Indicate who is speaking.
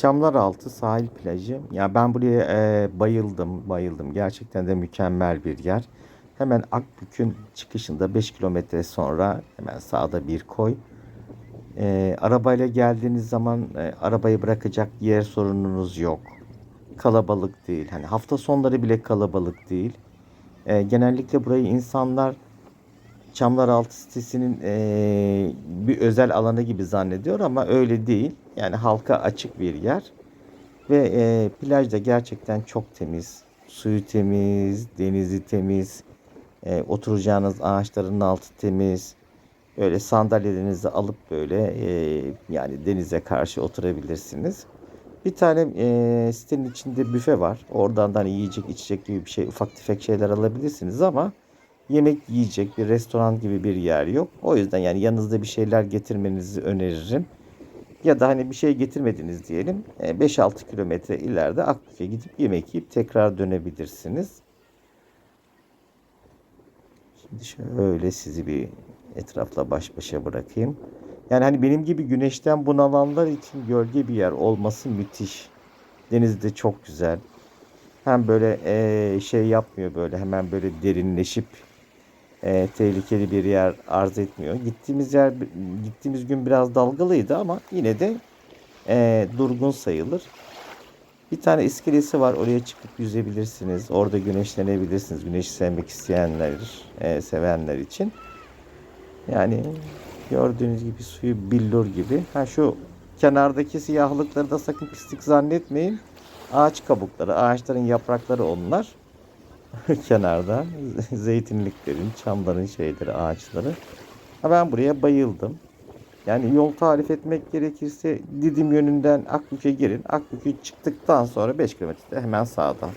Speaker 1: Çamlaraltı sahil plajı. Ya ben buraya e, bayıldım, bayıldım. Gerçekten de mükemmel bir yer. Hemen Akbük'ün çıkışında 5 kilometre sonra hemen sağda bir koy. E, arabayla geldiğiniz zaman e, arabayı bırakacak yer sorununuz yok. Kalabalık değil. Hani hafta sonları bile kalabalık değil. E, genellikle burayı insanlar Çamlaraltı sitesinin eee, bir özel alanı gibi zannediyor ama öyle değil. Yani halka açık bir yer. Ve eee plaj da gerçekten çok temiz. Suyu temiz, denizi temiz. eee, oturacağınız ağaçların altı temiz. Böyle sandalyelerinizi alıp böyle eee, yani denize karşı oturabilirsiniz. Bir tane eee, sitenin içinde büfe var. Oradan da hani yiyecek içecek gibi bir şey ufak tefek şeyler alabilirsiniz ama yemek yiyecek bir restoran gibi bir yer yok. O yüzden yani yanınızda bir şeyler getirmenizi öneririm. Ya da hani bir şey getirmediniz diyelim. e, 5-6 kilometre ileride Akbük'e gidip yemek yiyip tekrar dönebilirsiniz. Şimdi şöyle sizi bir etrafla baş başa bırakayım. Yani hani benim gibi güneşten bunalanlar için gölge bir yer olması müthiş. Deniz de çok güzel. Hem böyle eee, şey yapmıyor böyle hemen böyle derinleşip eee, tehlikeli bir yer arz etmiyor. Gittiğimiz yer gittiğimiz gün biraz dalgalıydı ama yine de eee, durgun sayılır. Bir tane iskelesi var. Oraya çıkıp yüzebilirsiniz. Orada güneşlenebilirsiniz. Güneşi sevmek isteyenler, eee, sevenler için. Yani gördüğünüz gibi suyu billur gibi. Ha şu kenardaki siyahlıkları da sakın pislik zannetmeyin. Ağaç kabukları, ağaçların yaprakları onlar. Kenarda zeytinliklerin, çamların şeyleri, ağaçları. Ben buraya bayıldım. Yani yol tarif etmek gerekirse Didim yönünden Akbük'e girin. Akbük'e çıktıktan sonra 5 kilometre hemen sağda.